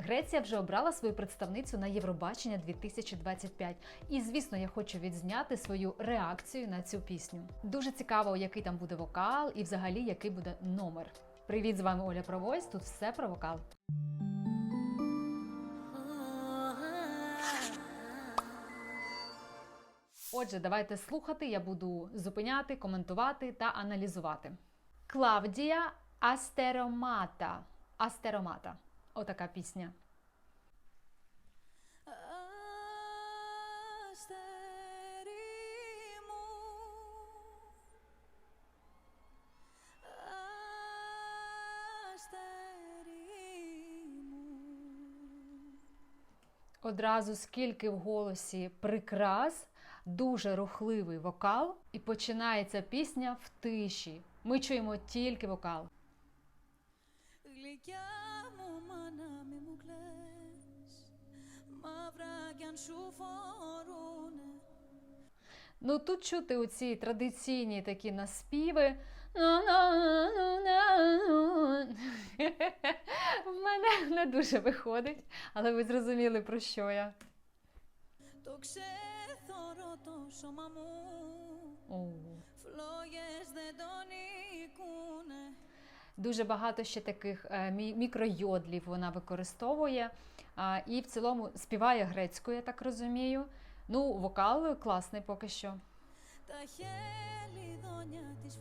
Греція вже обрала свою представницю на Євробачення 2025. І звісно, я хочу відзняти свою реакцію на цю пісню. Дуже цікаво, який там буде вокал і взагалі який буде номер. Привіт, з вами Оля Провойс. Тут все про вокал. Отже, давайте слухати. Я буду зупиняти, коментувати та аналізувати. Клавдія Астеромата. Астеромата. Отака пісня. Одразу скільки в голосі прикрас, дуже рухливий вокал, і починається пісня в тиші. Ми чуємо тільки вокал. Ну тут чути оці традиційні такі наспіви. В мене не дуже виходить, але ви зрозуміли про що я. Το Дуже багато ще таких е, мікройодлів вона використовує. І в цілому співає грецькою, я так розумію. Ну, вокал класний поки що. Та є лідоня, ти ж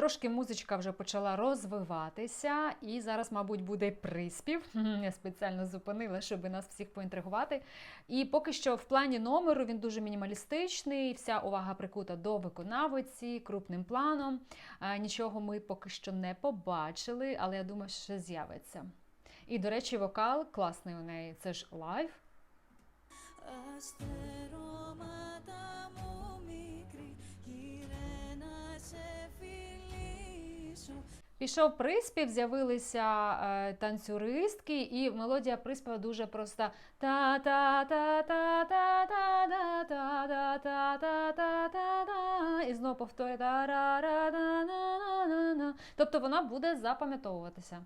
Трошки музичка вже почала розвиватися, і зараз, мабуть, буде приспів. Я спеціально зупинила, щоб нас всіх поінтригувати. І поки що в плані номеру він дуже мінімалістичний, вся увага прикута до виконавиці крупним планом. Е, Нічого ми поки що не побачили, але я думаю, що з'явиться. І, до речі, вокал класний у неї. Це ж лайв. Пішов приспів, з'явилися е, танцюристки, і мелодія приспіва дуже проста. та та та та та та та та та та та та та та І знову повторює тарана. Тобто вона буде запам'ятовуватися.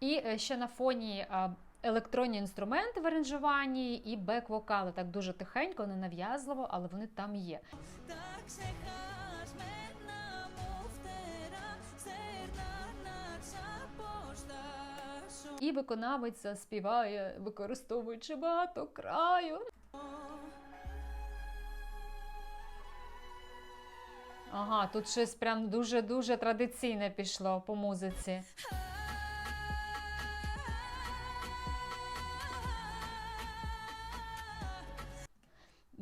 І ще на фоні електронні інструменти в аранжуванні і бек-вокали. Так дуже тихенько, ненав'язливо, але вони там є. І виконавиця співає, використовуючи багато краю. Ага, тут щось прям дуже-дуже традиційне пішло по музиці.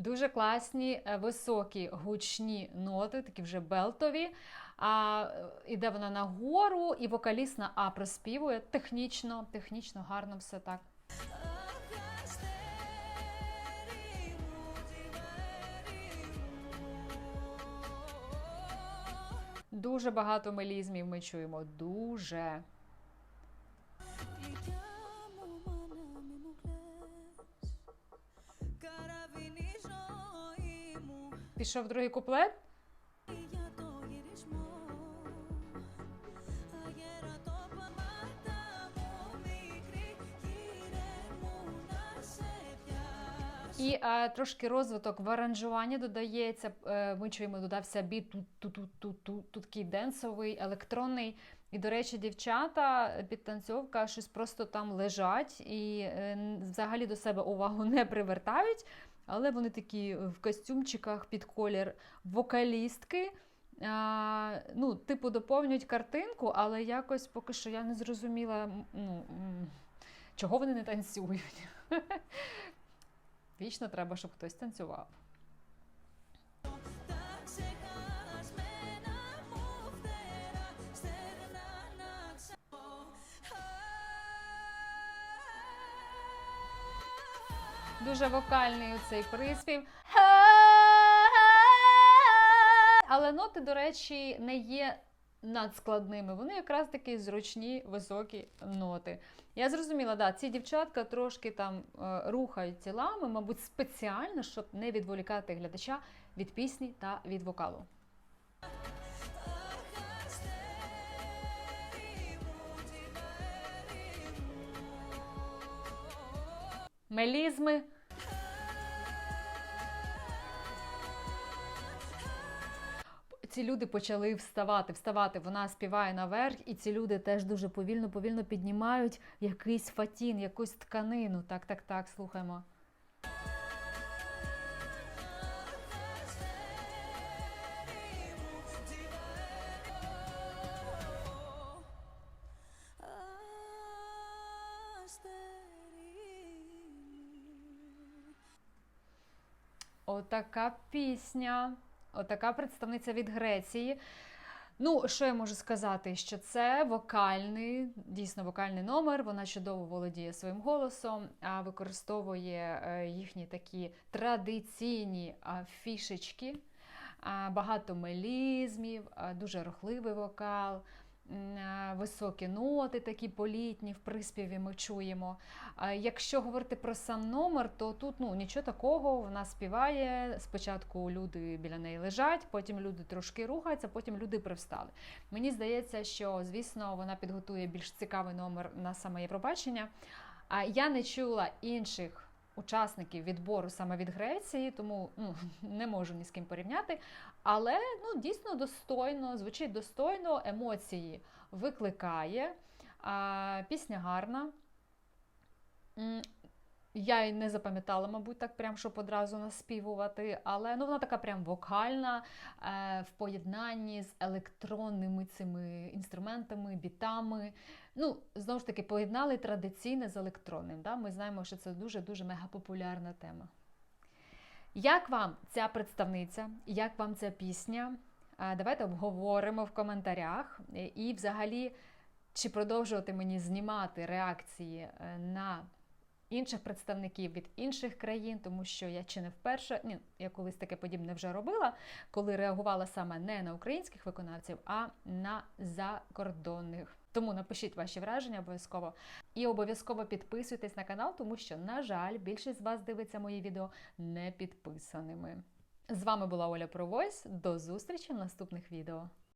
Дуже класні, е, високі гучні ноти, такі вже белтові. А е, Іде вона нагору, і вокаліст на А проспівує технічно, технічно гарно все так. Дуже багато мелізмів ми чуємо. Дуже. Пішов другий куплет. І е, трошки розвиток в аранжуванні додається. Е, ми чуємо, додався біт тут тут тут тут тут такий денсовий, електронний. І, до речі, дівчата, підтанцьовка, щось просто там лежать і е, взагалі до себе увагу не привертають. Але вони такі в костюмчиках під колір вокалістки. А, ну, типу, доповнюють картинку, але якось поки що я не зрозуміла, ну, чого вони не танцюють. Вічно треба, щоб хтось танцював. Дуже вокальний цей приспів. Але ноти, до речі, не є надскладними, вони якраз такі зручні високі ноти. Я зрозуміла, да, ці дівчатка трошки там е, рухають тілами, мабуть, спеціально, щоб не відволікати глядача від пісні та від вокалу. Мелізми. Ці люди почали вставати, вставати. Вона співає наверх, і ці люди теж дуже повільно, повільно піднімають якийсь фатін, якусь тканину. Так, так, так, слухаємо. Отака пісня, отака представниця від Греції. Ну, що я можу сказати? Що це вокальний, дійсно вокальний номер. Вона чудово володіє своїм голосом, а використовує е, їхні такі традиційні фішечки, багато мелізмів, дуже рухливий вокал. А, Високі ноти, такі політні в приспіві ми чуємо. Якщо говорити про сам номер, то тут ну нічого такого. Вона співає. Спочатку люди біля неї лежать, потім люди трошки рухаються, потім люди привстали. Мені здається, що звісно вона підготує більш цікавий номер на саме Євробачення. А я не чула інших. Учасників відбору саме від Греції, тому ну, не можу ні з ким порівняти. Але ну, дійсно достойно, звучить достойно, емоції викликає. А, пісня гарна. Я й не запам'ятала, мабуть, так прям, щоб одразу наспівувати, але ну, вона така прям вокальна е, в поєднанні з електронними цими інструментами, бітами. Ну, знову ж таки, поєднали традиційне з електронним. Да? Ми знаємо, що це дуже-дуже мегапопулярна тема. Як вам ця представниця? Як вам ця пісня? Е, Давайте обговоримо в коментарях. І взагалі, чи продовжувати мені знімати реакції е, на інших представників від інших країн, тому що я чи не вперше, ні, я колись таке подібне вже робила, коли реагувала саме не на українських виконавців, а на закордонних. Тому напишіть ваші враження обов'язково. І обов'язково підписуйтесь на канал, тому що, на жаль, більшість з вас дивиться мої відео не підписаними. З вами була Оля Провойс. До зустрічі в наступних відео.